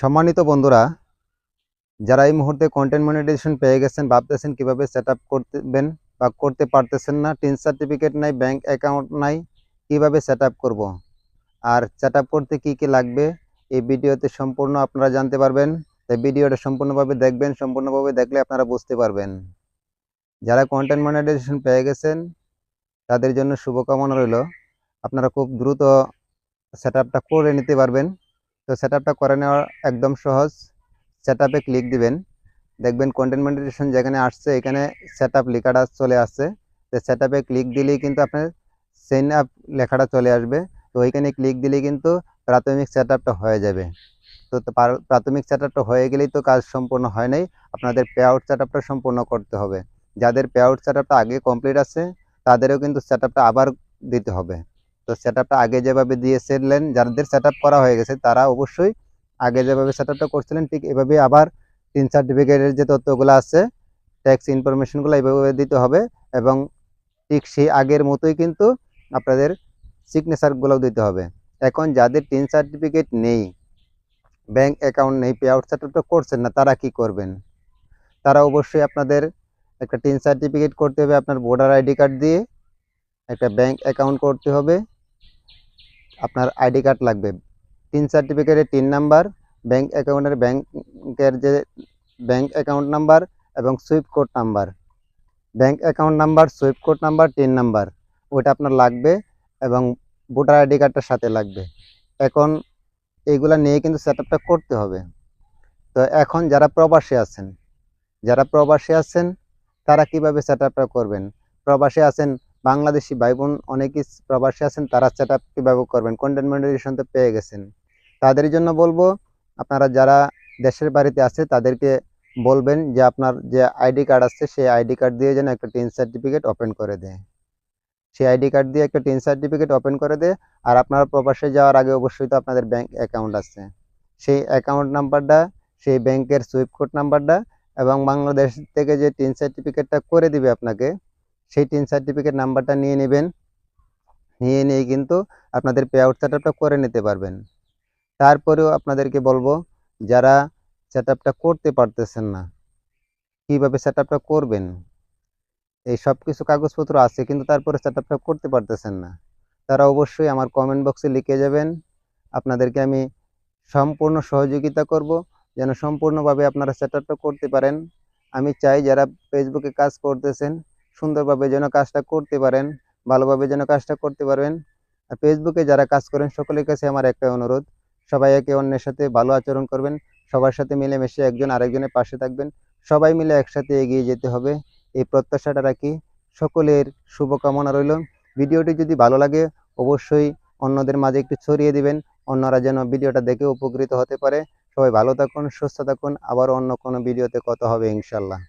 সম্মানিত বন্ধুরা, যারা এই মুহূর্তে কন্টেন্ট মনিটাইজেশন পেয়ে গেছেন, ভাবতেছেন কীভাবে সেট আপ করতেবেন বা করতে পারতেছেন না টিন সার্টিফিকেট নাই ব্যাংক অ্যাকাউন্ট নাই, কীভাবে সেট আপ করব? আর সেট আপ করতে কি কি লাগবে? এই ভিডিওতে সম্পূর্ণ আপনারা জানতে পারবেন। তাই ভিডিওটা সম্পূর্ণভাবে দেখবেন, সম্পূর্ণভাবে দেখলে আপনারা বুঝতে পারবেন। যারা কন্টেন্ট মনিটাইজেশন পেয়ে গেছেন, তাদের জন্য শুভকামনা রইল। আপনারা খুব দ্রুত সেট আপটা করে নিতে পারবেন। তো সেট করে নেওয়া একদম সহজ। সেট ক্লিক দিবেন। দেখবেন কন্টেন্ট মনিটাইজেশন যেখানে আসছে, এখানে সেট আপ লেখাটা চলে আসছে। তো সেট ক্লিক দিলেই কিন্তু আপনার সেন আপ লেখাটা চলে আসবে। তো ওইখানে ক্লিক দিলেই কিন্তু প্রাথমিক সেট হয়ে যাবে। তো প্রাথমিক সেট হয়ে গেলেই তো কাজ সম্পূর্ণ হয় নাই। আপনাদের পে আউট সেট সম্পূর্ণ করতে হবে। যাদের পে আউট সেট আগে কমপ্লিট আছে, তাদেরও কিন্তু সেট আবার দিতে হবে। তো সেট আগে যেভাবে দিয়েছিলেন, যাদের সেট করা হয়ে গেছে, তারা অবশ্যই আগে যেভাবে সেট করছিলেন, ঠিক এভাবে আবার তিন সার্টিফিকেটের যে তথ্যগুলো আছে ট্যাক্স ইনফরমেশনগুলো এইভাবে দিতে হবে এবং ঠিক সেই আগের মতোই কিন্তু আপনাদের সিগনেচারগুলোও দিতে হবে। এখন যাদের তিন সার্টিফিকেট নেই ব্যাংক অ্যাকাউন্ট নেই পে আউট সেট আপটা করছেন না, তারা কি করবেন? তারা অবশ্যই আপনাদের একটা টিন সার্টিফিকেট করতে হবে, আপনার ভোটার আইডি কার্ড দিয়ে একটা ব্যাংক অ্যাকাউন্ট করতে হবে। আপনার আইডি কার্ড লাগবে। তিন সার্টিফিকেটের তিন নাম্বার ব্যাংক অ্যাকাউন্টের ব্যাংকের যে ব্যাংক অ্যাকাউন্ট নাম্বার এবং SWIFT code number. Bank account number SWIFT code number, TIN number. ওইটা আপনার লাগবে এবং ভোটার আইডি কার্ডটার সাথে লাগবে। এখন এইগুলা নিয়ে কিন্তু সেট করতে হবে। তো এখন যারা প্রবাসী আছেন, যারা প্রবাসী আছেন, তারা কীভাবে সেট করবেন? প্রবাসী আছেন বাংলাদেশি ভাই বোন অনেকেই প্রবাসী আছেন, তারা সেট আপ কীভাবে করবেন কন্টেন্ট তো পেয়ে গেছেন। তাদের জন্য বলব, আপনারা যারা দেশের বাড়িতে আছে, তাদেরকে বলবেন যে আপনার যে আইডি কার্ড আছে, সেই আইডি কার্ড দিয়ে যেন একটা টিন সার্টিফিকেট ওপেন করে দেয়। সেই আইডি কার্ড দিয়ে একটা টিন সার্টিফিকেট ওপেন করে দেয়, আর আপনারা প্রবাসে যাওয়ার আগে অবশ্যই তো আপনাদের ব্যাংক অ্যাকাউন্ট আছে। সেই অ্যাকাউন্ট নাম্বারটা সেই ব্যাংকের সুইফট কোড নাম্বারটা এবং বাংলাদেশ থেকে যে টিন সার্টিফিকেটটা করে দিবে আপনাকে সেই টিন সার্টিফিকেট নাম্বারটা নিয়ে নেবেন। নিয়ে নিয়ে কিন্তু আপনাদের পে আউট সেট করে নিতে পারবেন। তারপরেও আপনাদেরকে বলব, যারা সেট করতে পারতেছেন না, কীভাবে সেট করবেন? এই সব কিছু কাগজপত্র আছে, কিন্তু তারপরে সেট করতে পারতেছেন না। তারা অবশ্যই আমার কমেন্ট বক্সে লিখে যাবেন। আপনাদেরকে আমি সম্পূর্ণ সহযোগিতা করব, যেন সম্পূর্ণভাবে আপনারা সেট করতে পারেন। আমি চাই যারা ফেসবুকে কাজ করতেছেন সুন্দরভাবে যেন কাজটা করতে পারেন, ভালোভাবে যেন কাজটা করতে পারবেন। আর ফেসবুকে যারা কাজ করেন, সকলের কাছে আমার একটা অনুরোধ, সবাই একে অন্যের সাথে ভালো আচরণ করবেন, সবার সাথে মিলেমিশে একজন আরেকজনের পাশে থাকবেন, সবাই মিলে একসাথে এগিয়ে যেতে হবে, এই প্রত্যাশাটা রাখি, সকলের শুভকামনা রইল। ভিডিওটি যদি ভালো লাগে, অবশ্যই অন্যদের মাঝে একটু ছড়িয়ে দিবেন, অন্যরা যেন ভিডিওটা দেখে উপকৃত হতে পারে। সবাই ভালো থাকুন, সুস্থ থাকুন, আবার অন্য কোনো ভিডিওতে কথা হবে ইনশাল্লাহ।